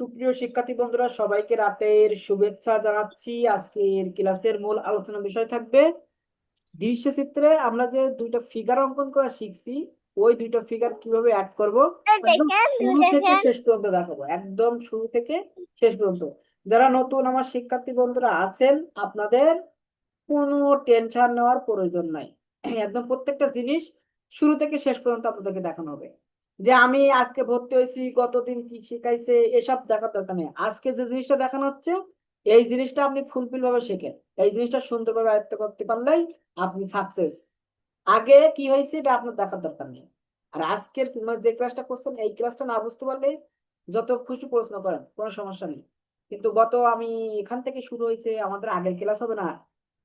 সুপ্রিয় শিক্ষার্থী বন্ধুরা সবাইকে রাতের শুভেচ্ছা জানাচ্ছি। আজকের ক্লাসের মূল আলোচনা বিষয় থাকবে দৃশ্যচিত্রে। আমরা যে দুইটা ফিগার অঙ্কন করা শিখছি ওই দুইটা ফিগার কীভাবে অ্যাড করব একদম শুরু থেকে শেষ পর্যন্ত দেখাবো। একদম শুরু থেকে শেষ পর্যন্ত। যারা নতুন আমার শিক্ষার্থী বন্ধুরা আছেন আপনাদের কোনো টেনশন নেওয়ার প্রয়োজন নাই। একদম প্রত্যেকটা জিনিস শুরু থেকে শেষ পর্যন্ত আপনাদেরকে দেখানো হবে। যে আমি আজকে ভর্তি হয়েছি, গতদিন কি শিখাইছে, এসব দেখার দরকার নেই। আজকে যে জিনিসটা দেখানো হচ্ছে, এই জিনিসটা আপনি ফুলফিল ভাবে শেখেন। এই জিনিসটা সুন্দরভাবে আয়ত্ত করতে পারলেই আপনি সাকসেস আগে কি হয়েছে, এটা আপনার দেখার দরকার নেই। আর আজকের যে ক্লাসটা করছেন, এই ক্লাসটা না বুঝতে পারলে যত খুশি প্রশ্ন করেন, কোনো সমস্যা নেই। কিন্তু গত আমি এখান থেকে শুরু হয়েছে, আমাদের আগের ক্লাস হবে না,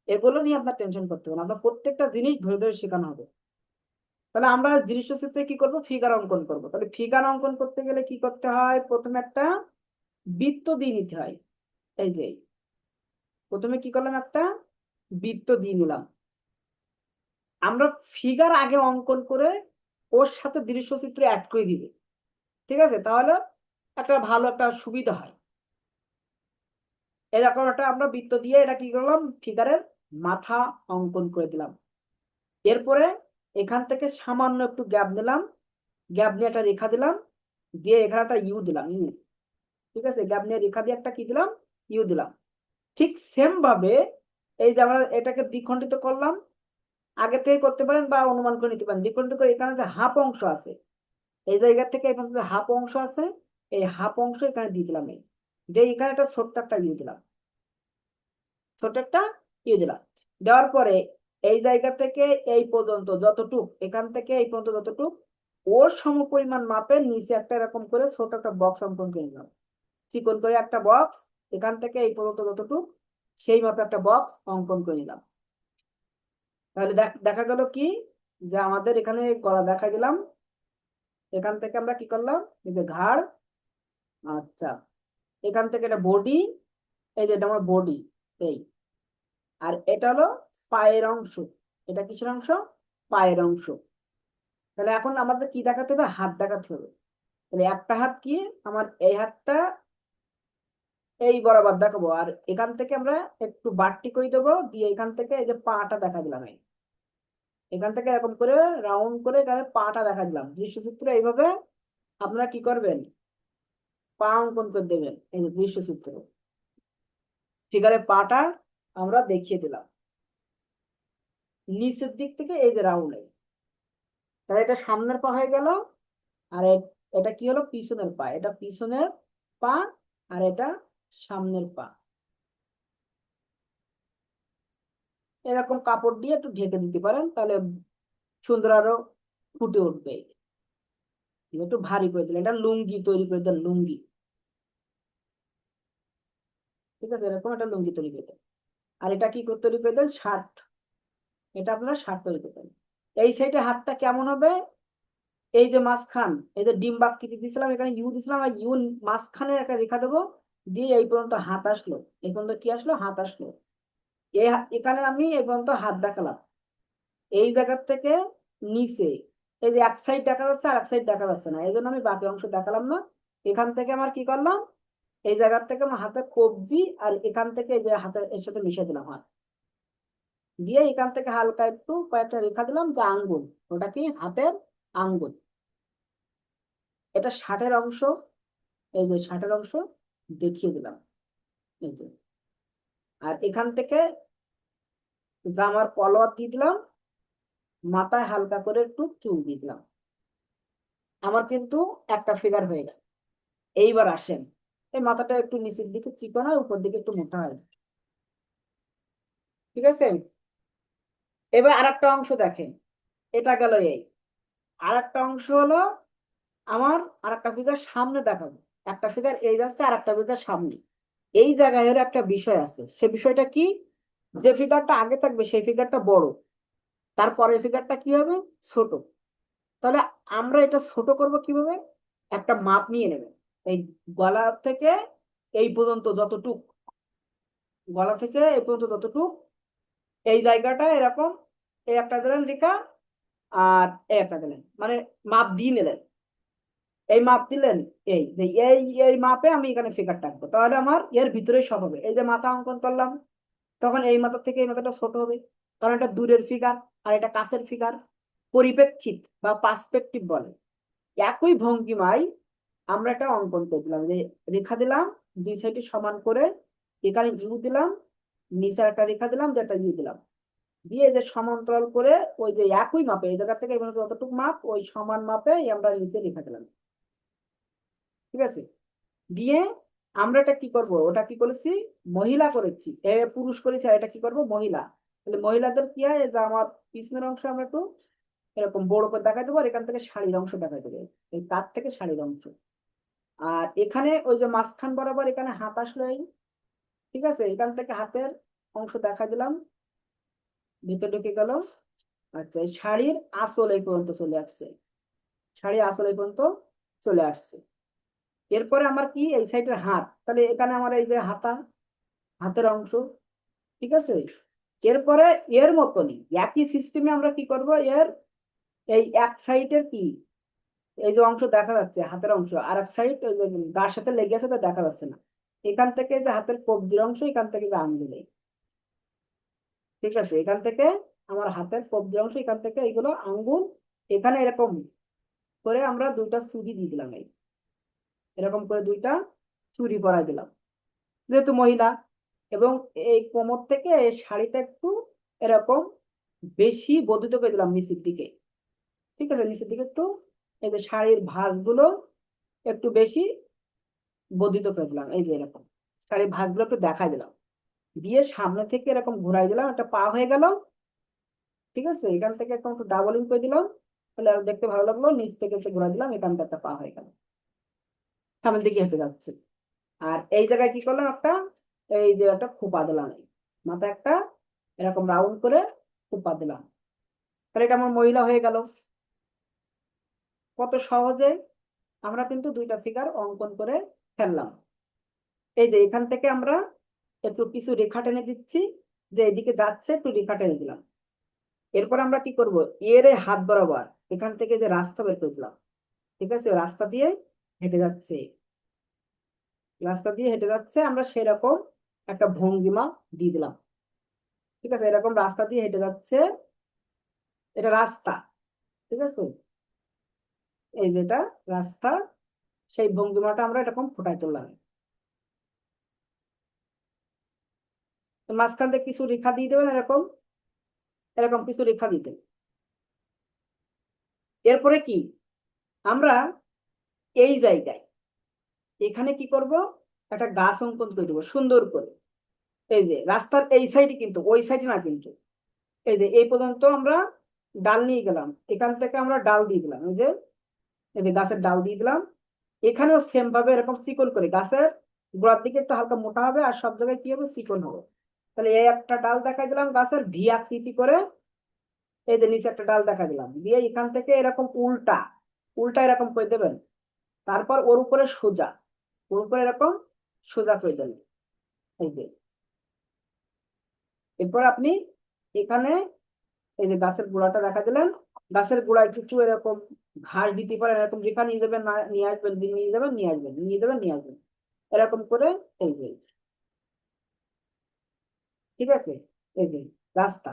এগুলো নিয়ে আপনার টেনশন করতে হবে না। আপনার প্রত্যেকটা জিনিস ধরে ধরে শেখানো হবে। তাহলে আমরা দৃশ্যচিত্রে কি করব? ফিগার অঙ্কন করব। তাহলে ফিগার অঙ্কন করতে গেলে কি করতে হয়? প্রথমে একটা বৃত্ত দিয়ে নিতে হয়। এই যে, প্রথমে কি করলাম একটা বৃত্ত দিয়ে নিলাম। আমরা ফিগার আগে অঙ্কন করে ওর সাথে দৃশ্যচিত্র অ্যাড করে দিবে। ঠিক আছে? তাহলে একটা ভালো একটা সুবিধা হয়। এরকম একটা আমরা বৃত্ত দিয়ে এটা কি করলাম? ফিগারের মাথা অঙ্কন করে দিলাম। এরপরে এখান থেকে সামান্য একটু গ্যাপ নিলাম গ্যাপ নিয়ে একটা রেখা দিলাম, দিয়ে এখানে একটা ইউ দিলাম ইউ ঠিক আছে? গ্যাপ নিয়ে রেখা দিয়ে একটা কি দিলাম? ইউ দিলাম। ঠিক সেম ভাবে এই যে আমরা এটাকে দ্বিখণ্ডিত করলাম, আগে থেকে করতে পারেন বা অনুমান করে নিতে পারেন। দ্বিখণ্ডিত করে এখানে যে হাফ অংশ আছে, এই জায়গা থেকে পর্যন্ত হাফ অংশ আছে, এই হাফ অংশ এখানে দিয়ে দিলাম এই। যে এখানে একটা ছোট্ট একটা ইউ দিলাম। ছোট্ট একটা ইউ দিলাম। দেওয়ার পরে এই জায়গা থেকে এই পর্যন্ত যতটুক, এখান থেকে এই পর্যন্ত যতটুক, ওর সমপরিমাণ মাপের নিচে একটা এরকম করে ছোট একটা বক্স অঙ্কন করে নিলাম। চিকন করে একটা বক্স এখান থেকে এই পর্যন্ত যতটুক, সেই মাপে একটা বক্স অঙ্কন করে নিলাম। তাহলে দেখা গেল কি? যে আমাদের এখানে গলা দেখা গেলাম। এখান থেকে আমরা কি করলাম? এই যে ঘাড় আচ্ছা। এখান থেকে এটা বডি এই যে এটা আমার বডি এই। আর এটা হলো পায়ের অংশ। এটা কিসের অংশ? পায়ের অংশ। তাহলে এখন আমাদের কি দেখাতে হবে? হাত দেখাতে হবে। তাহলে একটা হাত কি? আমার এই হাতটা এই বরাবর দেখাবো। আর এখান থেকে আমরা একটু বাড়তি করে দেবো। দিয়ে এখান থেকে এই যে পাটা দেখা দিলাম এই এখান থেকে এরকম করে রাউন্ড করে এখানে পাটা দেখা দিলাম। দৃশ্যচিত্র এইভাবে আপনারা কি করবেন? পা অঙ্কন করে দেবেন এই যে দৃশ্যচিত্র ফিগারে পাটা আমরা দেখিয়ে দিলাম। নিচের দিক থেকে এই যে রাউন্ড তাহলে এটা সামনের পা হয়ে গেল, আর এটা কি হলো? পিছনের পা। এটা পিছনের পা, আর এটা সামনের পা। এরকম কাপড় দিয়ে একটু ঢেকে দিতে পারেন, তাহলে সুন্দর আরও ফুটে উঠবে। একটু ভারী করে দিলেন। এটা লুঙ্গি তৈরি করে দেন, লুঙ্গি। ঠিক আছে? এরকম একটা লুঙ্গি তৈরি করে দেন। আর এটা কি তৈরি করে দেন? শার্ট এটা আপনারা শার্ট তৈরি করবেন এই সাইডে হাতটা কেমন হবে? এই যে মাঝখান, এই যে ডিম বাক্কিটি দিয়েছিলাম এখানে ইউ দিয়েছিলাম আর ইউ মাঝখানে একটা রেখা দেবো, দিয়ে এই পর্যন্ত হাত আসলো। এই পর্যন্ত কি আসলো? হাত আসলো। এখানে আমি এই পর্যন্ত হাত দেখালাম। এই জায়গার থেকে নিচে, এই যে এক সাইড দেখা যাচ্ছে আর এক সাইড দেখা যাচ্ছে না। এই জন্য আমি বাকি অংশ দেখালাম না। এখান থেকে আমার কি করলাম? এই জায়গার থেকে আমার হাতে কবজি আর এখান থেকে যে হাতের এর সাথে মিশে দিলাম হাত। দিয়ে এখান থেকে হালকা একটু কয়েকটা রেখা দিলাম যে আঙ্গুল, ওটা কি? হাতের আঙ্গুল। এটা ষাটের অংশ, এই যে ষাটের অংশ দেখিয়ে দিলাম। এই যে। আর এখান থেকে জামার কলর দিয়ে দিলাম, মাথায় হালকা করে একটু চুল দিয়ে দিলাম। আমার কিন্তু একটা ফিগার হয়ে গেল। এইবার আসেন। এই মাথাটা একটু নিচের দিকে চিকন হয়, উপর দিকে একটু মোটা হয়। ঠিক আছে? এবার আর একটা অংশ দেখেন। এটা গেল এই। আর একটা অংশ হলো আমার আর একটা ফিগার সামনে দেখাবো। একটা ফিগার এই যাচ্ছে আর একটা ফিগার সামনে। এই জায়গায় এর একটা বিষয় আছে। সে বিষয়টা কি? যে ফিগারটা আগে থাকবে, সেই ফিগারটা বড়। তারপরে ফিগারটা কি হবে? ছোট। তাহলে আমরা এটা ছোট করব কীভাবে? একটা মাপ নিয়ে নেবেন এই গলা থেকে এই পর্যন্ত যতটুক, গলা থেকে এই পর্যন্ত যতটুক, এই জায়গাটা এরকম, এই একটা দিলেন রেখা আর এই একটা দিলেন মানে মাপ দিয়ে নিলেন। এই মাপ দিলেন এই, যে এই এই মাপে আমি এখানে ফিগার টাকবো তাহলে আমার এর ভিতরেই সব হবে। এই যে মাথা অঙ্কন করলাম, তখন এই মাথা থেকে এই মাথাটা ছোট হবে। কারণ এটা দূরের ফিগার আর এটা কাছের ফিগার পরিপ্রেক্ষিত বা পার্সপেক্টিভ বলে। একই ভঙ্গিমায় আমরা এটা অঙ্কন করে দিলাম, যে রেখা দিলাম, দুই সাইডে সমান করে এখানে ইউ দিলাম, নিচে একটা রেখা দিলাম যেটা ইউ দিলাম। দিয়ে যে সমান্তরাল করে ওই যে একই মাপে, এই জায়গা থেকে যতটুকু মাপ, ওই সমান মাপে আমরা নিচে রেখা দিলাম। ঠিক আছে? দিয়ে আমরা এটা কি করব? ওটা কি করেছি? মহিলা করেছি। পুরুষ করেছি আর এটা কি করব? মহিলা। তাহলে মহিলাদের কি হয়? যে আমার পিছনের অংশ আমরা একটু এরকম বড় করে দেখাই দেবো আর এখান থেকে শাড়ির অংশ দেখাই দেবে। এই তার থেকে শাড়ির অংশ। আর এখানে ওই যে মাঝখান বরাবর এখানে হাত আসলো এই। ঠিক আছে? এখান থেকে হাতের অংশ দেখা দিলাম। ভিতরে ঢুকে গেল। আচ্ছা এই শাড়ির আসল এই পর্যন্ত চলে আসছে। শাড়ির আসল এই পর্যন্ত চলে আসছে। এরপরে আমার কি? এই সাইডের হাত। তাহলে এখানে আমার এই যে হাতা, হাতের অংশ। ঠিক আছে? এরপরে এর মতনই একই সিস্টেমে আমরা কি করব? এর এই এক সাইডের কি এই যে অংশ দেখা যাচ্ছে, হাতের অংশ, আর এক সাইড গার সাথে লেগে আছে তা দেখা যাচ্ছে না। এখান থেকে যে হাতের কবজির অংশ, এখান থেকে যে আঙ্গুলে ঠিক আছে, এখান থেকে আমার হাতের কবজির অংশ, এখান থেকে এইগুলো আঙ্গুল, এখানে এরকম করে আমরা দুইটা চুরি দিয়ে দিলাম এই। এরকম করে দুইটা চুরি পরাই দিলাম। যেহেতু মহিলা, এবং এই কোমর থেকে এই শাড়িটা একটু এরকম বেশি বর্ধিত করে দিলাম নিচের দিকে। ঠিক আছে, নিচের দিকে একটু, এই যে শাড়ির ভাঁজগুলো একটু বেশি বর্ধিত করে দিলাম, এই যে এরকম। শাড়ির ভাঁজগুলো একটু দেখাই দিলাম। দিয়ে সামনে থেকে এরকম ঘুরাই দিলাম, একটা পা হয়ে গেল। ঠিক আছে, এখান থেকে একটু ডাবলিং করে দিলাম, তাহলে দেখতে ভালো লাগল। নিচ থেকে একটু ঘুরাই দিলাম এখান থেকে একটা পা হয়ে গেল। সামনের দিকে হেঁটে যাচ্ছে। আর এই জায়গায় কি করলাম একটা, এই যে একটা খোপা দিলাম। মাথা একটা এরকম রাউন্ড করে খোপা দিলাম। তাহলে এটা আমার মহিলা হয়ে গেল। কত সহজে আমরা কিন্তু দুইটা ফিগার অঙ্কন করে ফেললাম। এই যে এখান থেকে আমরা একটু কিছু রেখা টেনে দিচ্ছি, যে এদিকে যাচ্ছে একটু রেখা টেনে দিলাম। এরপর আমরা কি করব? এর হাত বরাবর এখান থেকে যে রাস্তা বের করে দিলাম, ঠিক আছে? রাস্তা দিয়ে হেঁটে যাচ্ছে। রাস্তা দিয়ে হেঁটে যাচ্ছে, আমরা সেরকম একটা ভঙ্গিমা দিয়ে দিলাম। ঠিক আছে? এরকম রাস্তা দিয়ে হেঁটে যাচ্ছে, এটা রাস্তা, ঠিক আছে? এই যেটা রাস্তা, সেই ভঙ্গিমাটা আমরা এরকম ফুটাই তুললাম। মাঝখান থেকে কিছু রেখা দিয়ে দেবেন এরকম এরকম কিছু রেখা দিতেন এরপরে কি? আমরা এই জায়গায় এখানে কি করব? একটা গাছ অঙ্কন করে দেবো, সুন্দর করে। এই যে রাস্তার এই সাইডে কিন্তু, ওই সাইডে না কিন্তু। এই যে এই পর্যন্ত আমরা ডাল নিয়ে গেলাম, এখান থেকে আমরা ডাল দিয়ে দিলাম। এই যে এই যে গাছের ডাল দিয়ে দিলাম। এখানেও সেম ভাবে এরকম চিকন করে গাছের গোড়ার দিকে একটু হালকা মোটা হবে আর সব জায়গায় কি হবে? চিকন হবে। তাহলে এই একটা ডাল দেখাই দিলাম গাছের ভি আকৃতি করে। এই যে নিচে একটা ডাল দেখা দিলাম। দিয়ে এখান থেকে এরকম উল্টা উল্টা এরকম করে দেবেন। তারপর ওর উপরে সোজা, ওর উপরে এরকম সোজা করে দেবেন। এই যে। এরপর আপনি এখানে এই যে গাছের গোড়াটা দেখা দিলেন, গাছের গোড়ায় কিছু এরকম ঘাস দিতে পারেন, এরকম যেখানে নিয়ে যাবেন নিয়ে আসবেন নিয়ে যাবেন, নিয়ে আসবেন, নিয়ে যাবেন, নিয়ে আসবেন। এরকম করে এই যে, ঠিক আছে? এই যে রাস্তা।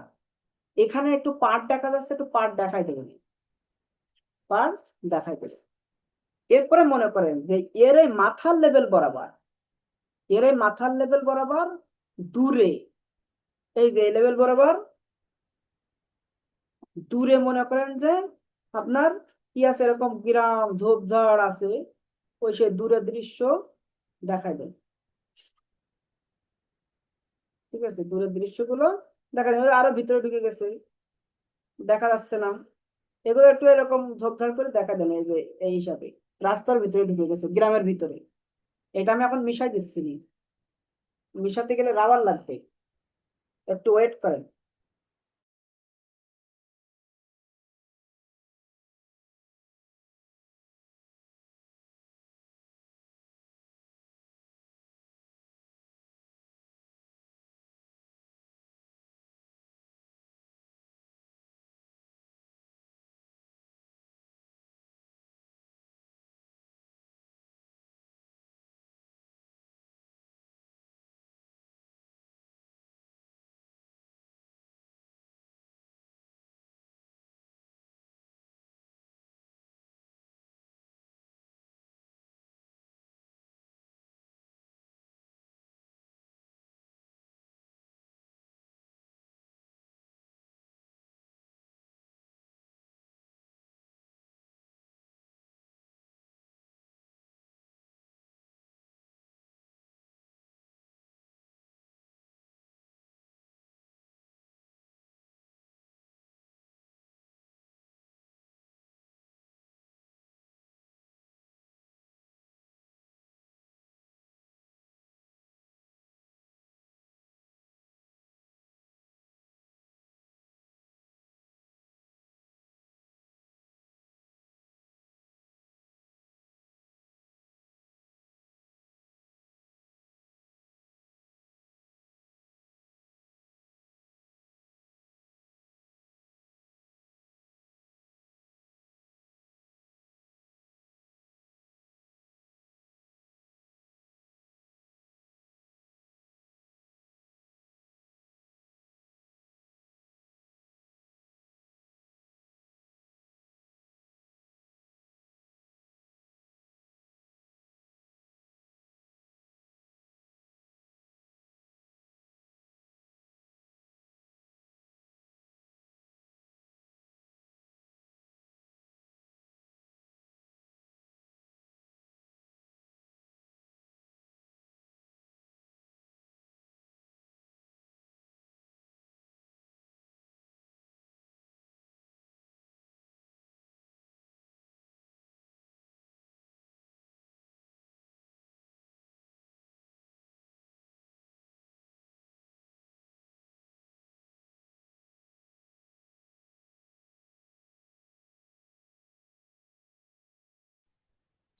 এখানে একটু পাট দেখা যাচ্ছে, একটু পাট দেখাই দেবেন পাট দেখাই দেবেন এরপরে মনে করেন যে এর মাথার লেভেল বরাবর, এর মাথার লেভেল বরাবর দূরে, এই যে লেভেল বরাবর দূরে মনে করেন যে আপনার কি আছে? এরকম গ্রাম ঝোপঝাড় আছে, ওই সে দূরের দৃশ্য দেখাই দেয়। ঠিক আছে, দূরের দৃশ্যগুলো দেখা যায় আরও ভিতরে ঢুকে গেছে, দেখা যাচ্ছে না। এগুলো একটু এরকম ঝোপঝাড় করে দেখা দেন এই যে, এই হিসাবে। রাস্তার ভিতরে ঢুকে গেছে, গ্রামের ভিতরে। এটা আমি এখন মিশাই দিচ্ছি। মিশাতে গেলে রাবার লাগবে। একটু ওয়েট করেন।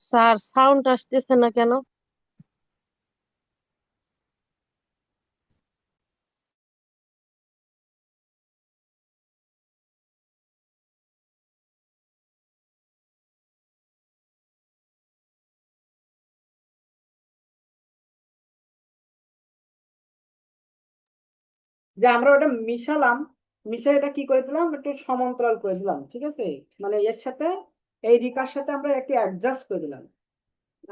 স্যার সাউন্ড আসতেছে না কেন? যে আমরা ওটা মিশালাম মিশে এটা কি করে দিলাম? একটু সমান্তরাল করে দিলাম, ঠিক আছে? মানে এর সাথে এই রিকার সাথে আমরা একটু অ্যাডজাস্ট করে দিলাম।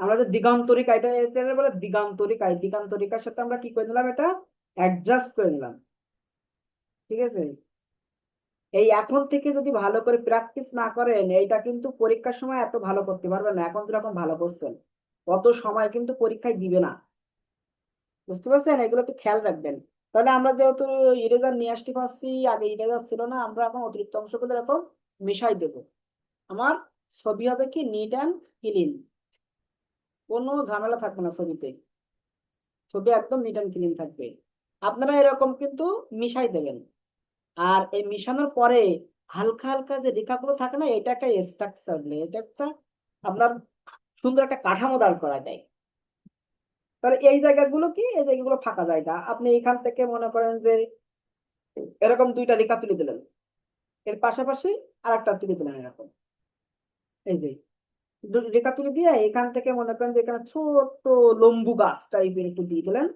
আমরা যে দিগান্তরিকা এটা বলে দিগান্তরিকা দিগান্তরিকার সাথে আমরা কি করে দিলাম এটা? অ্যাডজাস্ট করে দিলাম। ঠিক আছে? এই এখন থেকে যদি ভালো করে প্র্যাকটিস না করেন, এইটা কিন্তু পরীক্ষার সময় এত ভালো করতে পারবেন না। এখন যেরকম ভালো করছেন, অত সময় কিন্তু পরীক্ষায় দিবে না। বুঝতে পারছেন? এগুলো একটু খেয়াল রাখবেন। তাহলে আমরা যেহেতু ইরেজার নিয়ে আসতে পারছি, আগে ইরেজার ছিল না, আমরা এখন অতিরিক্ত অংশগুলো এরকম মিশাই দেব। আমার ছবি হবে কি নিট অ্যান্ড ক্লিন কোনো ঝামেলা থাকবে না ছবিতে। ছবি একদম নিট অ্যান্ড ক্লিন থাকবে। আপনারা এরকম কিন্তু মিশাই দেবেন। আর এই মিশানোর পরে হালকা হালকা যে রেখাগুলো থাকে না, এটা একটা স্ট্রাকচার নেই। এটা একটা আপনার সুন্দর একটা কাঠামো দাঁড় করা যায় তাহলে এই জায়গাগুলো কি? এই জায়গাগুলো ফাঁকা জায়গা। আপনি এখান থেকে মনে করেন যে এরকম দুইটা রেখা তুলে দিলেন। এর পাশাপাশি আর একটা তুলে দিলেন এরকম। এই যে রেখা তুলে দিয়ে এখান থেকে মনে করেন যে এখানে ছোট্ট লম্বু গাছ টাইপের একটু দিয়ে দিলেন।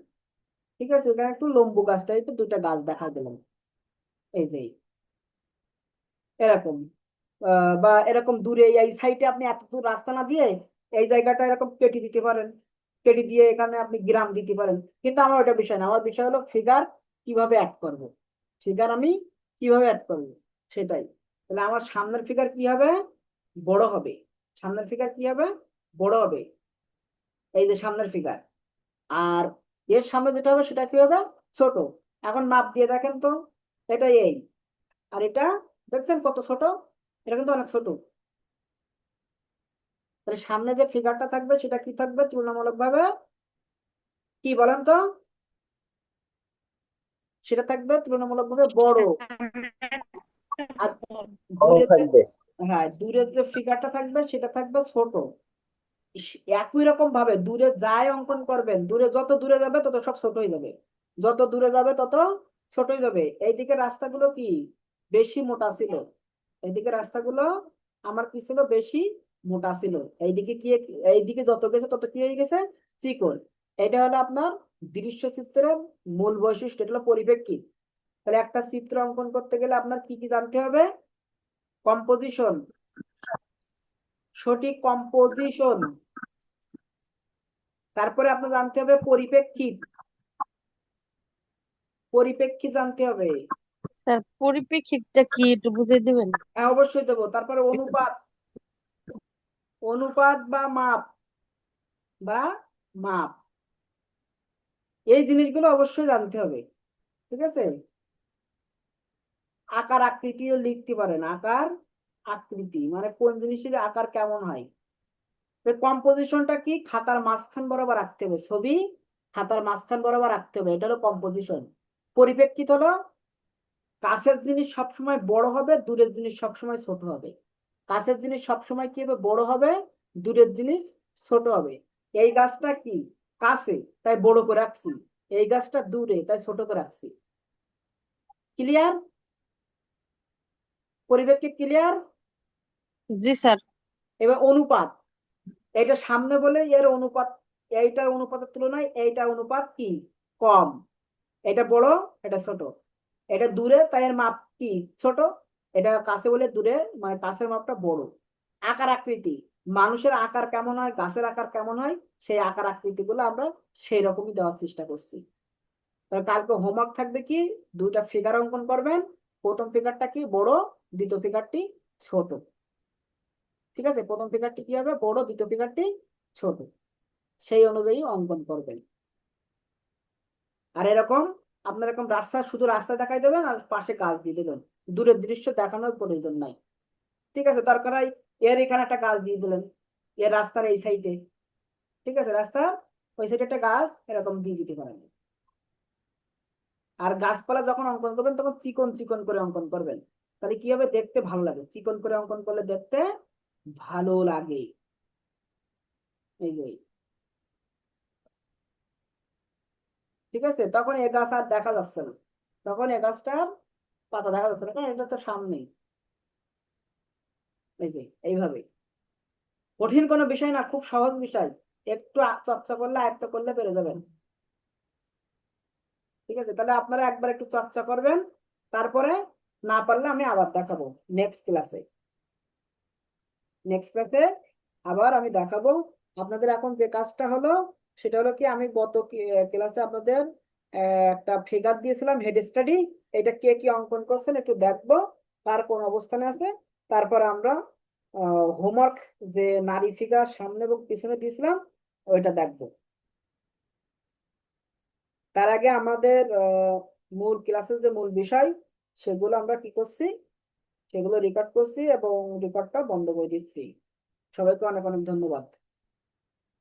ঠিক আছে, এখানে একটু লম্বু গাছ টাইপের দুইটা গাছ দেখা দিলেন এই যে, এরকম বা এরকম দূরে এই সাইডে আপনি এত দূর রাস্তা না দিয়ে এই জায়গাটা এরকম কেটে দিতে পারেন। কেটে দিয়ে এখানে আপনি গ্রাম দিতে পারেন। কিন্তু আমার ওটা বিষয় না, আমার বিষয় হলো ফিগার কীভাবে অ্যাড করব? ফিগার আমি কীভাবে অ্যাড করব? সেটাই। তাহলে আমার সামনের ফিগার কি হবে? বড় হবে। সামনের ফিগার কি হবে? বড় হবে। এই যে সামনের ফিগার আর এর সামনে যেটা হবে সেটা কি হবে? ছোট। এখন মাপ দিয়ে দেখেন তো, এটা এই। আর এটা, দেখছেন কত ছোট? এটা কিন্তু অনেক ছোট। তাহলে সামনে যে ফিগারটা থাকবে সেটা কি থাকবে? তুলনামূলক ভাবে কি বলেন তো? সেটা থাকবে তুলনামূলক ভাবে বড় আর হ্যাঁ দূরের যে ফিগারটা থাকবে, সেটা থাকবে ছোট। একই রকম ভাবে দূরে যায় অঙ্কন করবেন, দূরে যত দূরে যাবে, তত সব ছোট হয়ে যাবে। যত দূরে যাবে, তত ছোট হয়ে যাবে। এইদিকে রাস্তাগুলো কি? বেশি মোটা ছিল। এইদিকে রাস্তাগুলো আমার কি ছিল? বেশি মোটা ছিল। এইদিকে কি এইদিকে যত গেছে, তত কি হয়ে গেছে? চিকন। এটা হলো আপনার দৃশ্য চিত্রের মূল বৈশিষ্ট্য। এটা হলো পরিপ্রেক্ষিত। তাহলে একটা চিত্র অঙ্কন করতে গেলে আপনার কি কি জানতে হবে? কম্পোজিশন। সঠিক কম্পোজিশন। তারপরে আপনার জানতে হবে পরিপ্রেক্ষিত। পরিপ্রেক্ষিত জানতে হবে। স্যার পরিপ্রেক্ষিতটা কি একটু বুঝিয়ে দিবেন? হ্যাঁ অবশ্যই দেবো। তারপরে অনুপাত। অনুপাত বা মাপ। বা মাপ। এই জিনিসগুলো অবশ্যই জানতে হবে। ঠিক আছে? আকার আকৃতিও লিখতে পারেন আকার আকৃতি মানে কোন জিনিসের আকার কেমন হয়? কম্পোজিশনটা কি? খাতার মাঝখান বরাবর রাখতে হবে। ছবি খাতার মাঝখান বরাবর রাখতে হবে। এটা হলো কম্পোজিশন পরিপ্রেক্ষিত হলো, কাছের জিনিস সবসময় বড় হবে, দূরের জিনিস সবসময় ছোট হবে। কাছের জিনিস সবসময় কি হবে? বড় হবে, দূরের জিনিস ছোট হবে। এই গাছটা কি? কাছে, তাই বড় করে রাখছি এই গাছটা দূরে, তাই ছোট করে রাখছি ক্লিয়ার পরিপ্রেক্ষিত ক্লিয়ার জি স্যার। এবার অনুপাত। এটা সামনে বলে এর অনুপাত এইটার অনুপাতের তুলনায় এইটার অনুপাত কি? কম। এটা বড় এটা ছোট। এটা দূরে তাই এর মাপ কি? ছোট। এটা কাছে বলে দূরে মানে কাছের মাপটা বড়। আকার আকৃতি। মানুষের আকার কেমন হয় গাছের আকার কেমন হয় সেই আকার আকৃতি গুলো আমরা সেই রকমই দেওয়ার চেষ্টা করছি। তাহলে কালকে হোমওয়ার্ক থাকবে কি? দুইটা ফিগার অঙ্কন করবেন। প্রথম ফিগারটা কি? বড় দ্বিতীয় ফিগারটি ছোট। ঠিক আছে? প্রথম ফিগারটি কি হবে? বড়, দ্বিতীয় ফিগারটি ছোট। সেই অনুযায়ী অঙ্কন করবেন। আর এরকম আপনার এরকম রাস্তা, শুধু রাস্তা দেখাই দেবেন আর পাশে গাছ দিয়ে দেবেন। দূরের দৃশ্য দেখানোর প্রয়োজন নাই। ঠিক আছে? দরকার হয় এর এখানে একটা গাছ দিয়ে দিলেন। এর রাস্তার এই সাইডে ঠিক আছে? রাস্তার ওই সাইডে একটা গাছ এরকম দিয়ে দিতে পারেন। আর গাছপালা যখন অঙ্কন করবেন, তখন চিকন চিকন করে অঙ্কন করবেন। তাহলে কি হবে? দেখতে ভালো লাগে। চিকন করে অঙ্কন করলে দেখতে ভালো লাগে। ঠিক আছে? তখন এ গাছ আর দেখা যাচ্ছে না। তখন এ গাছটার পাতা দেখা যাচ্ছে না। কারণ এটা তো সামনেই এই যে, এইভাবে। কঠিন কোনো বিষয় না, খুব সহজ বিষয়। একটু চর্চা করলে আয়ত্ত করলে পেরে যাবেন ঠিক আছে? তাহলে আপনারা একবার একটু চর্চা করবেন। তারপরে না পারলে আমি আবার দেখাবো নেক্সট ক্লাসে নেক্সট ক্লাসে আবার আমি দেখাবো আপনাদের এখন যে কাজটা হলো, সেটা হলো কি আমি গত ক্লাসে আপনাদের একটা ফিগার দিয়েছিলাম হেড স্টাডি এটা কে কি অঙ্কন করছেন একটু দেখব, কার কোন অবস্থানে আছে। তারপর আমরা হোমওয়ার্ক যে নারী ফিগার সামনে এবং পিছনে দিয়েছিলাম, ওইটা দেখব। তার আগে আমাদের মূল ক্লাসের যে মূল বিষয় সেগুলো আমরা কি করছি? সেগুলো রেকর্ড করছি এবং রেকর্ডটা বন্ধ করে দিচ্ছি। সবাইকে অনেক অনেক ধন্যবাদ।